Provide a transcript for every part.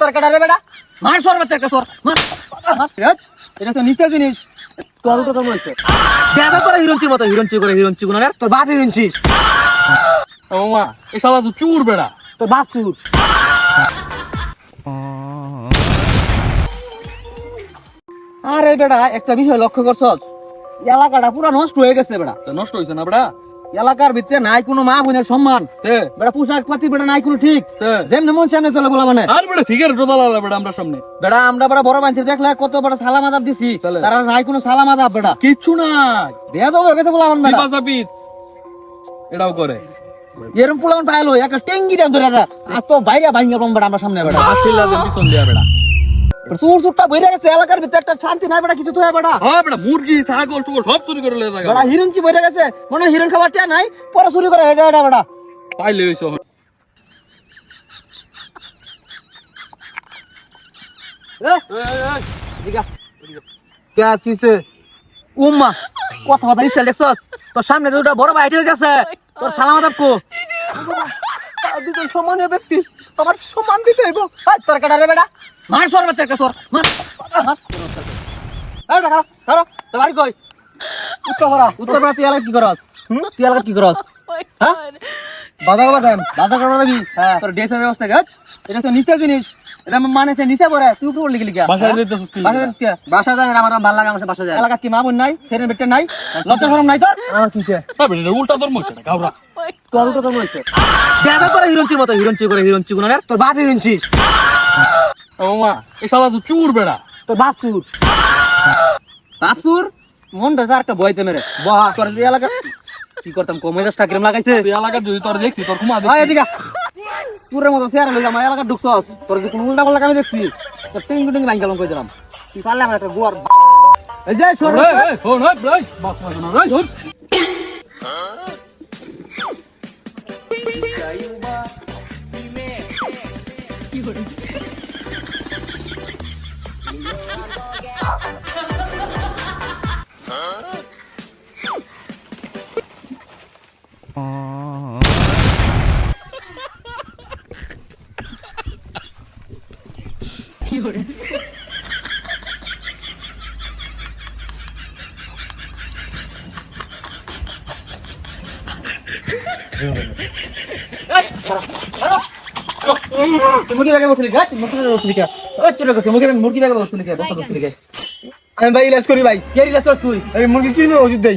তোর কাটা রে বেটা? মার সর বাচ্চা একটা সর। এটা তো নিচের জিনিস। তোর তো তোর মনে হচ্ছে দেখা তোরা হিরঞ্চির মতো হিরঞ্চি করে হিরঞ্চি গুলো তোর বাপ হিরঞ্চি ও মা এই শালা তো চুর বেড়া। তোর বাপ চুর। আরে বেটা একটা বিষয় লক্ষ্য করছস। এলাকাটা পুরো নষ্ট হয়ে গেছে বেটা। তো নষ্ট হয়েছে না বেড়া এলাকার ভিতরে নাই কোনো মা বোনের সম্মান। বেটা পোশাক পাতি বেটা নাই কোনো ঠিক। যেমনি মন সামনে চলে বলা মানে। আর বেড়া সিগারেট দালালা বেড়া আমরা সামনে। বেটা আমরা বড় বড় মানুষের দেখলে কত বড় সালাম আদাব দিছি। তারা নাই কোনো সালাম আদাব বেটা। কিচ্ছু নাই। বেয়া হয়ে গেছে বলা মানে বেটা। এটাও করে। এরম পোলান পাইলো একটা টেঙ্গি দেন ধরে বেটা আর তো বাইরে ভাঙ্গা বেটা আমরা সামনে বেটা। আসিলা পিছন দিয়া বেড়া সুর সুরটা বইরে গেছে এলাকার ভিতরে একটা শান্তি নাই বেটা কিছু তো হয় বেটা। হ্যাঁ বেড়া মুরগি ছাগল চুগল সব চুরি করে লেগে বেটা হিরঞ্চি বইরে গেছে মনে হিরণ খাবার টিয়া নাই পরে চুরি করে এটা এটা বেটা। পাইলে হইছে কিসে উম্মা কথা কথা দেখছস? তোর সামনে দুটো বড় ভাই আছে। তোর সালাম আদাব কো দুটো সমান ব্যক্তি তোমার সম্মান দিতে হইব। ভাই তোর কাটা রে বেটা মার সর বাচ্চা একটা সর মার। এই বেটা ধরো তোর বাড়ি কই? উত্তর পাড়া উত্তর পাড়া তুই এলাকা কি করস? তুই এলাকা কি করস? হ্যাঁ? বাজার করবার টাইম বাজার করবার হ্যাঁ তোর ড্রেসের ব্যবস্থা গেছ এটা তো নিচের জিনিস। এটা মানে সে নিচে পড়ে। তুই উপরে লিখে লিখে বাসায় যাইতেছিস কি? বাসা যাচ্ছিস বাসা যায় আমার ভালো লাগে আমার বাসা যায় এলাকার কি মা বোন নাই? ছেলে বেটে নাই? লজ্জা শরম নাই তোর? আমার কিসে? হ্যাঁ বেড়া উল্টা ধর্ম হইছে না গাওরা তোর তো তোর মনে দেখা তোরা হিরঞ্চির মতো হিরঞ্চি করে হিরঞ্চি গুলো তোর বাপ হিরঞ্চি ও মা এই শালা তো চুর বেড়া। তোর বাপ চুর। বাপ চুর? মন দাস আর একটা বইতে মেরে। বাহ। তোর যে এলাকা কি করতাম কমে দাস টাকিরম লাগাইছে? এলাকা যদি তোর দেখছি তোর ঘুমা হয় এদিকে পুরের মতো শেয়ার হয়ে আমার এলাকা ঢুকছস? তোর যে কোনো উল্টা পাল্টা আমি দেখছি। তোর টিং টিং লাইন গেলাম কই দিলাম। তুই পারলে আমার একটা গুয়ার এই যে সর এই, এই, শোন, কি এই, এই, শোন। তুই মুরগি ব্যাগে বসলি গা আমি ভাই ইলাজ করি ভাই কে রিলাজ কর তুই আমি মুরগি কিনে ওষুধ দেই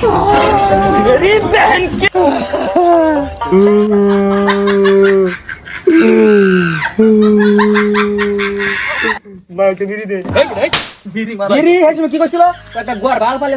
मेरी बहन की বিড়ি দে বিড়ি বিড়ি। হেসে কি করছিল? একটা গোয়ার ভালো পালে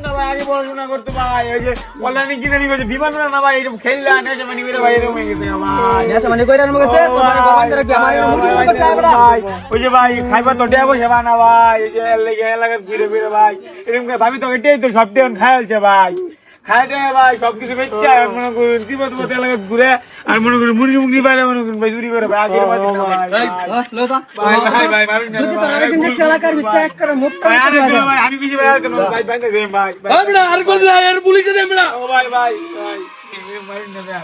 আমরা আগে পড়াশোনা করতে ভাই ওই যে অনলাইনে কিনে নিয়ে গেছে বিমান না ভাই এরকম খেললা নেশা মানে বেরে ভাই এরকম হয়ে গেছে মানে কইরা নামে গেছে তোমার কি আমার ওই যে ভাই তো সেবা না ভাই এই যে ঘুরে ঘুরে ভাই এরকম ভাবি তো এটাই তো সব দিন খায়ালছে ভাই। ভাই সব কিছু বেচছে আর মনে করুন দিব দিব এলাকায় ঘুরে আর মনে করুন মুরগি মুরগি পাইলে মনে করুন ভাই চুরি করে ভাই আগের ভাই এই, লো তো ভাই ভাই ভাই মারুন না যদি ভাই, তোর আরেকদিন ভিতরে এক করে মুখ ভাই, আরে ভাই, আমি কিছু ভাই আর ভাই ভাই ভাই ভাই ভাই এই বেটা, আর কই যা, এর পুলিশে দে বেটা। ও ভাই ভাই ভাই মারুন না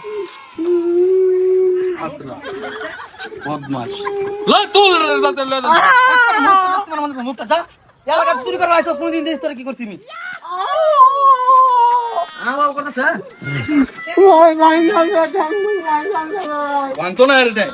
বদমাশ। লে, তুল, লে, লে, লে, লে, লে। তোমার মনে মুখটা যা এলাকা চুরি করে আইছস কোনদিন দেশ তোর কি করছিস না